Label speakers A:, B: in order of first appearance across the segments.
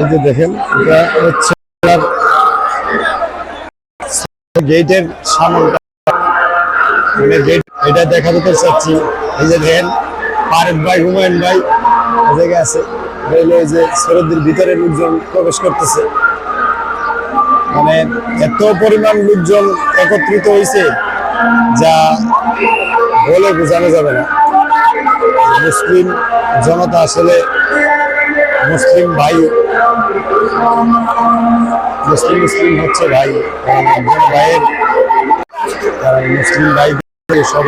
A: এই যে দেখেন, এটা হচ্ছে গেটের মানে গেট, এটা দেখাতে তো চাচ্ছি। এই যে দেখেন পারেদ ভাই, হুমায়ুন ভাই আছে। যে সরদ্দির ভিতরে লোকজন প্রবেশ করতেছে। মানে এত পরিমাণ লোকজন একত্রিত হয়েছে যা বলে বোঝানো যাবে না। মুসলিম জনতা আসলে মুসলিম ভাই মুসলিম মুসলিম হচ্ছে ভাই। ভাইয়ের মুসলিম ভাই সব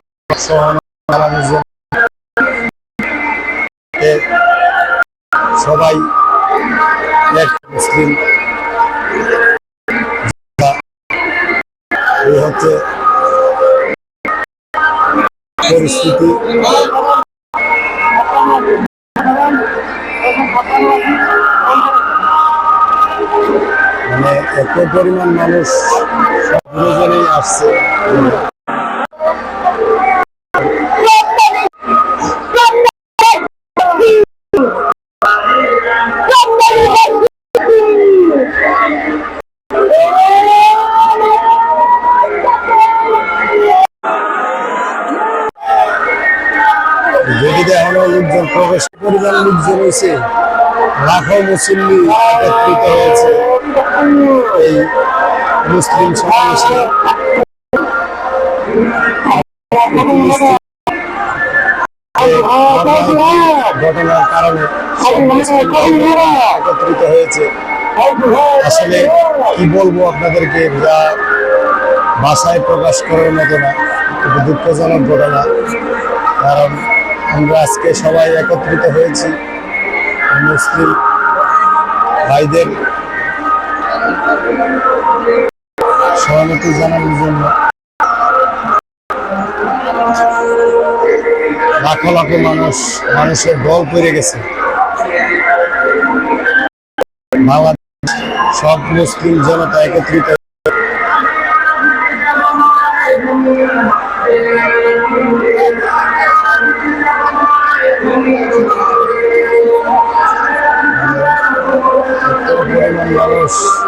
A: সবাই মুসলিম। এই হচ্ছে পরিস্থিতি। মানে এত পরিমাণ মানুষ আসছে। লোকজন প্রবেশ পরিমাণ লোকজন হয়েছে লাখো মুসল্লি একত্রিত হয়েছে। এই মুসলিম সমাবেশে ঘটনার কারণে একত্রিত হয়েছে আসলে কি বলব আপনাদেরকে যা ভাষায় প্রকাশ করার মতো না খুব দুঃখজনক ঘটনা কারণ আমরা আজকে সবাই একত্রিত হয়েছি মুসলিম ভাইদের সহানুভূতি জানানোর জন্য। লাখো লাখো মানুষ, মানুষের দল পড়ে গেছে। বাংলাদেশ সব মুসলিম জনতা একত্রিত মানুষ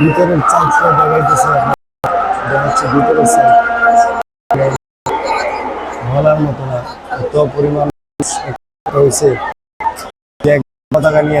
A: ভিতরের চাইটা দেখাইতেছে এটা ভিতরের সাইড বলার মতো না। এত পরিমাণ হয়েছে পতাকা নিয়ে